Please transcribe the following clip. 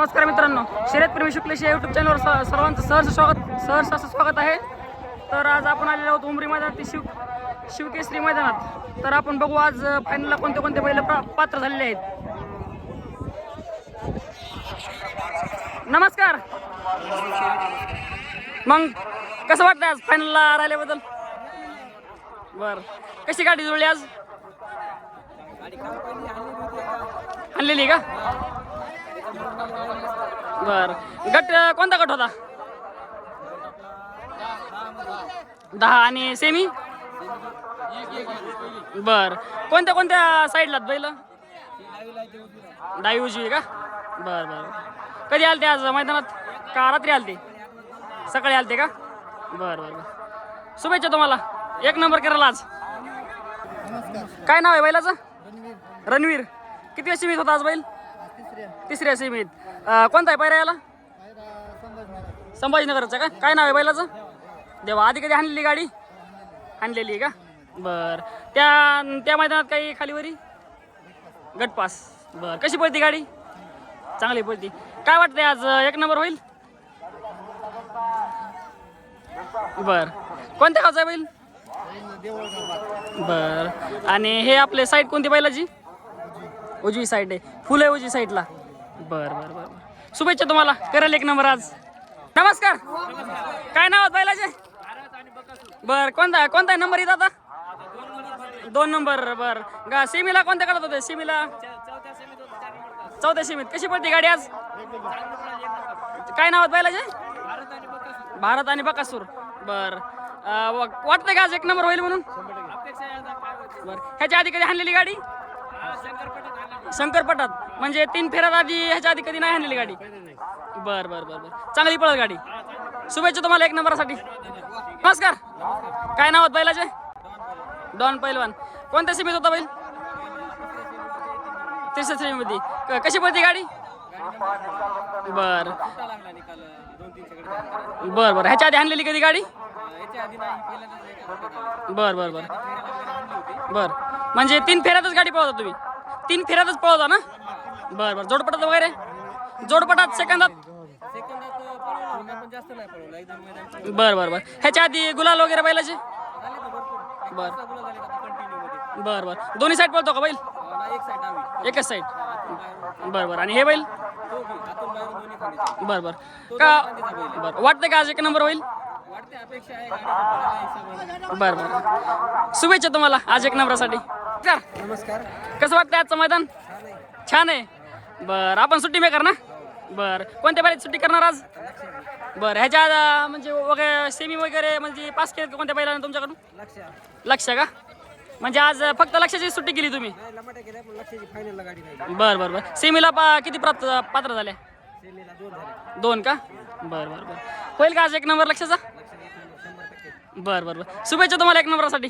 नमस्कार मित्रांनो शर्यत प्रेमी शुक्लेश या युट्यूब चॅनलवर स- सर्वांचं सहर्ष स्वागत सहर्ष असं स्वागत आहे. तर आज आपण आलेलो आहोत उमरी मैदानात ते शिव शिवकेसरी मैदानात. तर आपण बघू आज फायनलला कोणते कोणते बैल पात्र झालेले आहेत. नमस्कार. मग कसं वाटतं आज फायनलला राहिल्याबद्दल? बर. कशी गाडी जुळली आज? हल्लेली का? बर. गट कोणता गट होता? दहा आणि सेमी बर. कोणत्या कोणत्या साईडला बैल? डावी उजवी का? बर बर. कधी आलते आज मैदानात? का रात्री आलते? सकाळी आलते का? बर बर बर. शुभेच्छा तुम्हाला. एक नंबर करायला आज. काय नाव आहे बैलाचं? रणवीर. किती सीमित होता आज बैल? तिसऱ्या सीमित. कोणता आहे पायरा याला संभाजीनगरचा का? काय नाव आहे बैलाचं? देवा आधी कधी आणलेली गाडी? आणलेली आहे का? बर. त्या त्या मैदानात काही खालीवरी गटपास. बर. कशी पळती गाडी? चांगली पडती काय वाटतंय आज एक नंबर होईल? बर. कोणत्या गावचा आहे बैल? बर. आणि हे आपले साईड कोणती बैलाची? उजवी साईड आहे. फुलं आहे उजवी साईडला बर बर बर शुभेच्छा तुम्हाला. करेल एक नंबर आज. नमस्कार. काय नाव आहे बैलाचे? बर कोणता कोणता नंबर येत आता दोन नंबर बर. गा सिमीला कोणत्या काढत होते? सिमीला? चौथ्या सीमीत. कशी पडते गाडी आज? काय नाव आहेत बैलाचे? भारत आणि बकासूर. बर. वाटतंय का आज एक नंबर होईल म्हणून? बर. ह्याच्या आधी कधी आणलेली गाडी? शंकरपटात. म्हणजे तीन फेऱ्यात आधी ह्याच्या आधी कधी नाही आणलेली गाडी. बर बर बर बर. चांगली पळत गाडी. शुभेच्छा तुम्हाला एक नंबरसाठी. नमस्कार. काय नाव आहेत बैलाचे डॉन पैलवान. कोणत्या सीमेत होता बैल? तिसऱ्या सीमेमध्ये क- कशी पळती गाडी? बर. बर बर. ह्याच्या आधी आणलेली कधी गाडी? बर बर बर. बर. म्हणजे तीन फेऱ्यातच गाडी पळवता तुम्ही. तीन फेऱ्यातच पळवता ना? बर बर. जोडपटात वगैरे? जोडपटात सेकंदात? बर बर बर. ह्याच्या आधी गुलाल वगैरे बैलाचे? बर. बर बर. दोन्ही साईड पळतो का बैल? एकच साईड बर बर. आणि हे बैल? बर बर. का बर. वाटतं का आज एक नंबर होईल? बर बर. शुभेच्छा तुम्हाला आज एक नंबरासाठी. नमस्कार. कसं वाटतं आजचं मैदान? छान आहे. बर आपण सुट्टी मेकर ना? बर कोणत्या बारीत सुट्टी करणार आज? बर ह्याच्या आत, म्हणजे वगैरे सेमी वगैरे म्हणजे पास केलं का कोणत्या बैलाने तुमच्याकडून? लक्ष का? म्हणजे आज फक्त लक्षाची सुट्टी केली तुम्ही? बर बर बर. सेमीला पा किती प्राप्त पात्र झाले? दोन का? बर बर बर. होईल का आज एक नंबर लक्षाचा? बर बर बर. शुभेच्छा तुम्हाला एक नंबरासाठी.